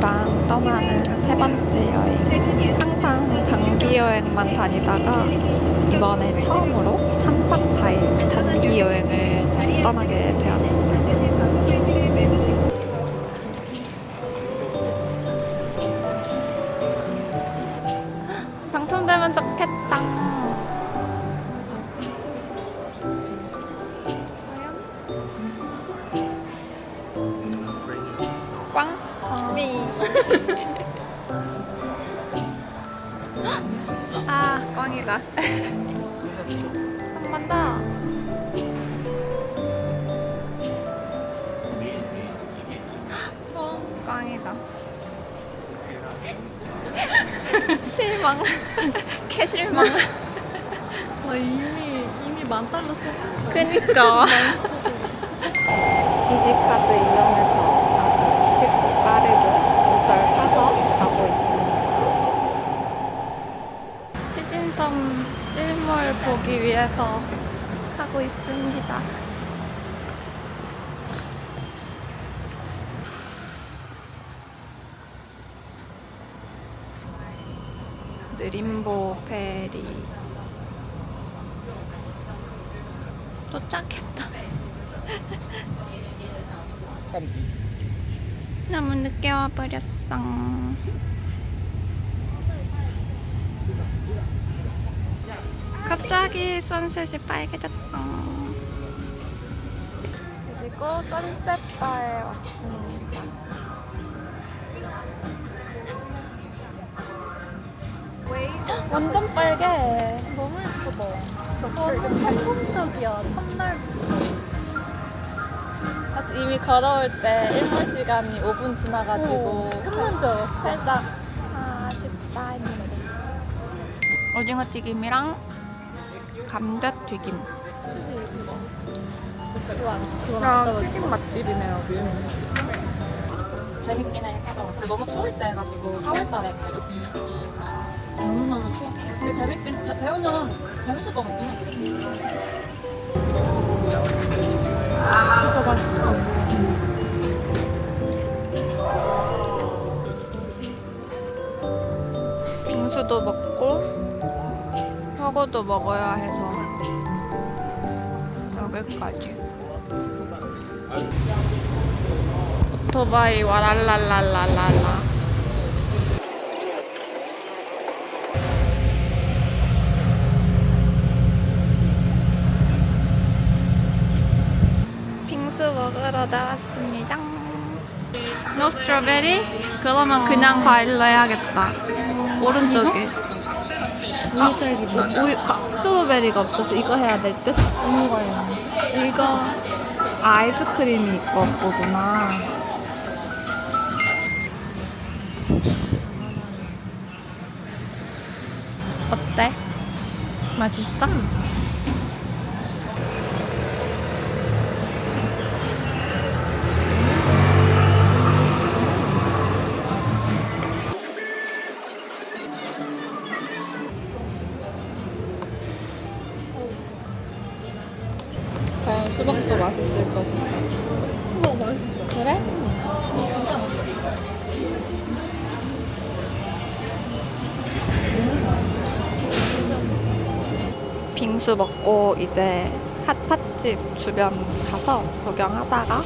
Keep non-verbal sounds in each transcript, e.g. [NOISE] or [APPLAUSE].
가족이랑 떠나는 세 번째 여행. 항상 장기 여행만 다니다가 이번에 처음으로 3박 4일 단기 여행을 떠나게 아, 꽝이다. 한 번 더. 어, 꽝이다. 실망. 개실망. 나 이미 이미 만 달러 썼어. 그니까. 이지카드 이용해서 타서 가고 있습니다. 시진섬 일몰 보기 위해서 가고 있습니다. 느림보 페리 도착했다. 너무 늦게 와버렸어. 갑자기 선셋이 빨개졌다. 그리고 선셋 바에 왔습니다. 완전 빨개. 너무 예쁘다. 너무. 첫날부터. 사실 이미 걸어올 때 일몰 시간이 5분 지나가지고 끝난 줄 알았어. 살짝 아쉽다 했는데 오징어 튀김이랑 감자 튀김 그지 그거. 그거 안 그거 야안 튀김 맛집이네 여기 재밌긴 해. 근데 너무 추울 때 해가지고 4월달에 했거든. 너무너무 추워. 근데 재밌긴, 배- 배우면 재밌을 것 같긴 해. 빙수도 먹고 사과도 먹어야 해서 여기까지. 오토바이 와랄랄랄랄랄라 스트로베리? 그러면 그냥 과일로 해야겠다 오른쪽에 우유 딸기 뭐? 우유, 가- 스트로베리가 없어서 이거 해야 될 듯? 우유가요. 이거 아, 아이스크림이 있고 없구나. 어때? 맛있어? 수박도 맛있을 것인가? 우와 맛있어. 그래? 빙수 먹고 이제 핫팟집 주변 가서 구경하다가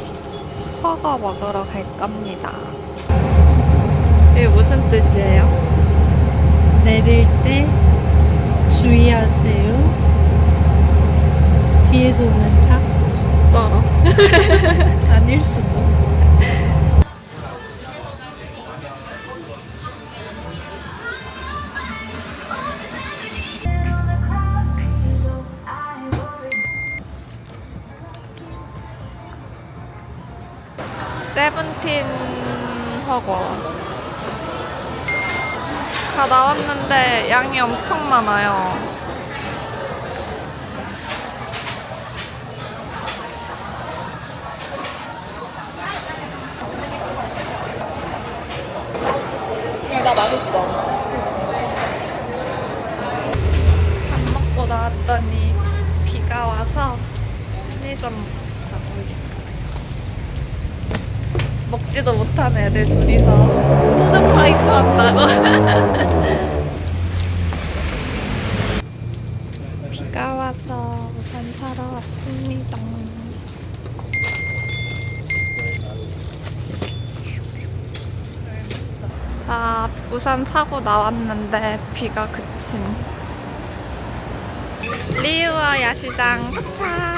허거 먹으러 갈 겁니다. 이게 무슨 뜻이에요? 다 나왔는데 양이 엄청 많아요. 나 맛있어. 밥 먹고 나왔더니 비가 와서 편의점 가고 있어. 먹지 걷지도 못하는 애들 둘이서 푸드파이트 한다고. [LAUGHS] 비가 와서 우산 사러 왔습니다. 자, 우산 사고 나왔는데 비가 그친 리우어 야시장 도착.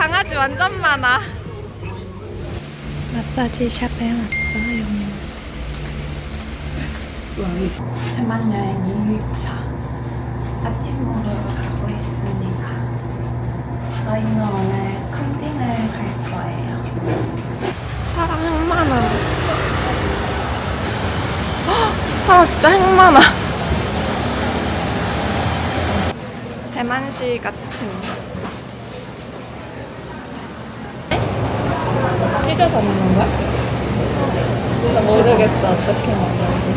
강아지 완전 많아. 마사지 샵에 왔어요. 대만 여행이 6차. 아침 먹으러 가고 있습니다. 저희는 오늘 컨딩을 갈 거예요. 사람 행 많아. 헉, 사람 진짜 행 많아. 대만시 같은. 찢어서 먹는 거야? 나 모르겠어 어떻게 먹는지.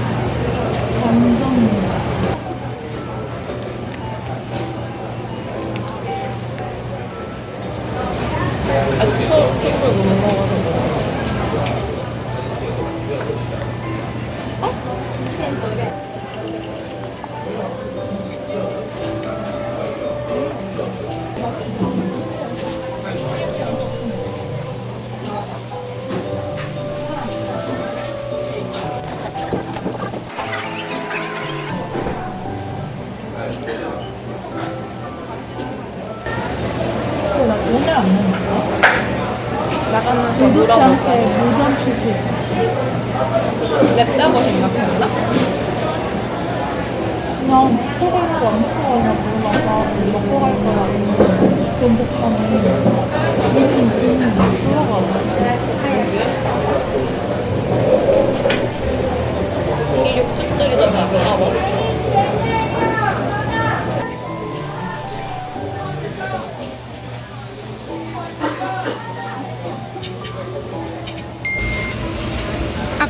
완전 냈다고 생각했나? 그냥 토가고 안 토가냐 몰라서 먹고 갈 거야. 전복하면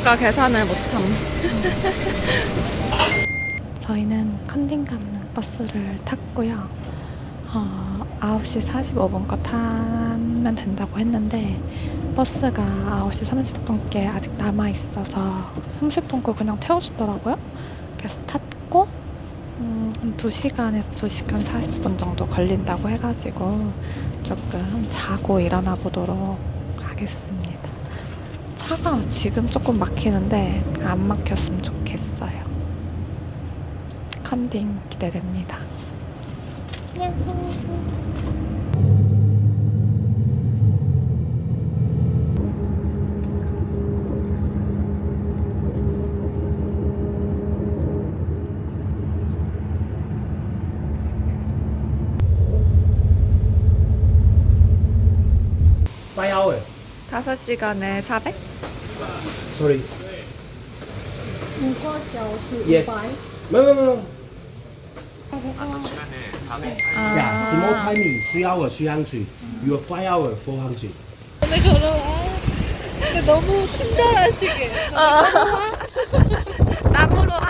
아까 계산을 못함. [LAUGHS] 저희는 컨딩 가는 버스를 탔고요. 어, 9시 45분 거 타면 된다고 했는데 버스가 9시 30분께 아직 남아 있어서 30분 거 그냥 태워주더라고요. 그래서 탔고 음, 2시간에서 2시간 40분 정도 걸린다고 해가지고 조금 자고 일어나 보도록 하겠습니다. 차가 지금 조금 막히는데 안 막혔으면 좋겠어요. 컨딩 기대됩니다. Five hour. 5시간에 400? Sorry. 五个小时 Yes. 五百。 No, no, no, no. 아, Yeah, small timing. Three hour, three hundred. Your five hour, four hundred. 너무 친절하시게. 나무로 와.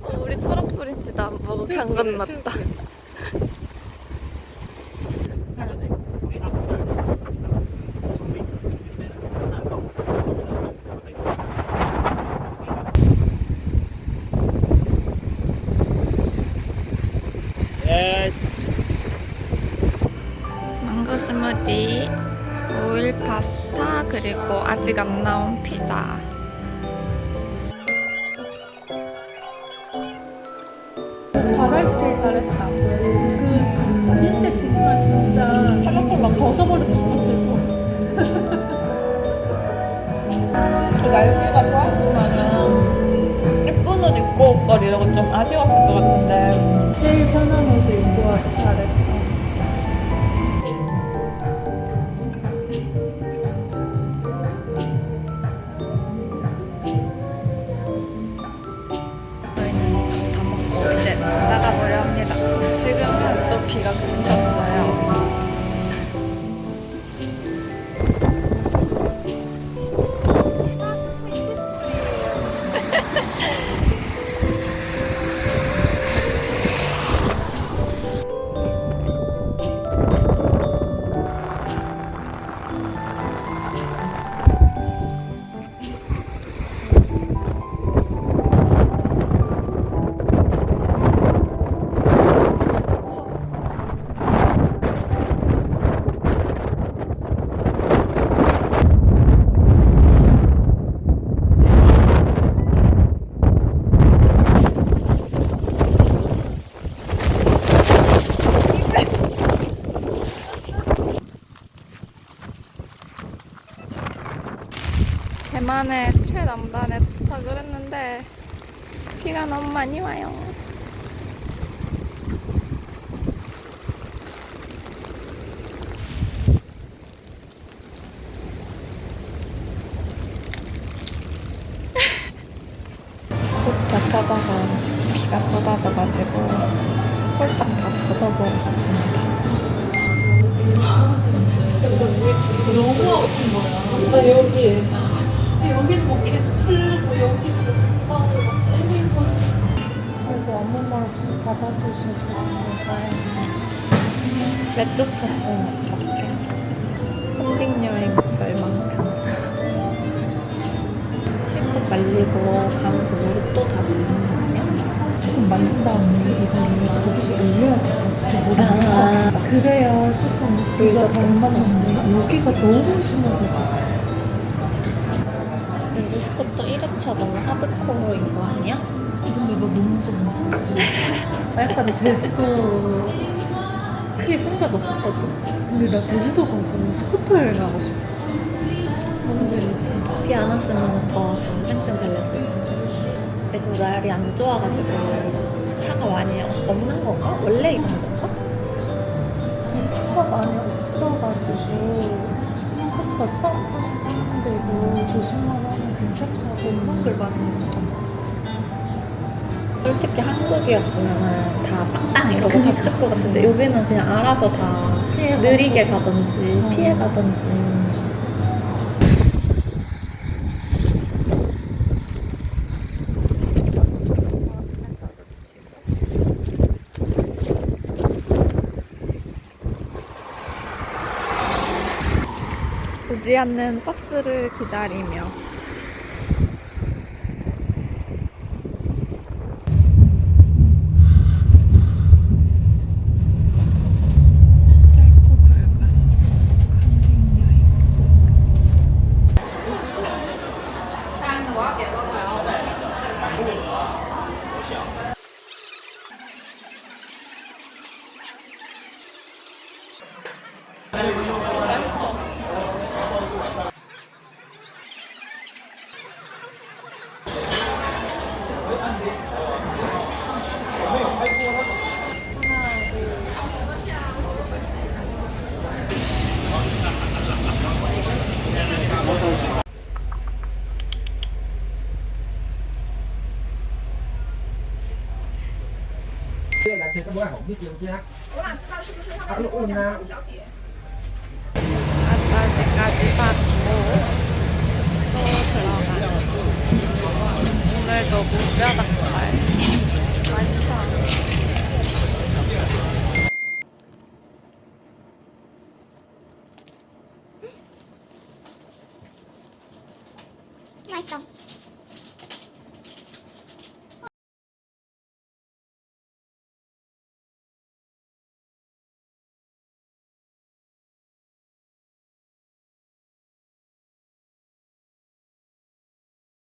어, 우리 초록불인지도 안 보고 강 건넜다. 그리고 아직 안 나온 피자. 가발스틸 잘했다. 그 흰색 티셔츠 진짜 펄럭펄럭 벗어버리고 싶었을 거. [LAUGHS] 그 날씨가 좋았으면은 예쁜 옷 입고 올 걸 이러고 좀 아쉬웠을 것 같은데 제일 편한 옷을 입고 와서 잘했다. 대만의 최남단에 도착을 했는데 비가 너무 많이 와요. 스쿠터 타다가 비가 쏟아져가지고 홀딱 다 젖어버렸습니다. 그래도 아무 말 없이 받아주셔서 정말 다행이에요. 내쫓았으면 어떡해. 캠핑 여행 절망편. 실컷 말리고 가면서 무릎 또 다젖는 거 아니야? 조금 말린 다음에 이거를 저기서 올려야 될것 같아. 물이 아. 끝까지. 그래야 조금 이가 덜 맞는데 여기가 너무 심해가지고. 그리고 1회차 너무 하드코어인 거 아니야? 근데 나 너무 재밌어 지금. 나 약간 제주도 크게 생각 없었거든. 근데 나 제주도 가서 스쿠터 여행 하고 싶어. 너무 재밌어. 비 안 왔으면 더좀 쌩쌩 달렸을 텐데. 요즘 날이 안 좋아가지고 차가 많이 없는 건가? 원래 이 정도인가? 이 차가 많이 없어가지고 스쿠터 처음 타는 사람들도 조심만 하면 괜찮다고 그런 글 많이 했었던 것 같아. 솔직히 한국이었으면 다 빵빵 이러고 갔을 것 같은데 여기는 그냥 알아서 다 피해 느리게 가던지 어. 피해 가던지 오지 않는 버스를 기다리며 thịt nó bữa hổng biết chịu chưa? Ăn lúc ôn nào? 마사지까지 받고 또 들어가는 오늘도 무뼈닭발 완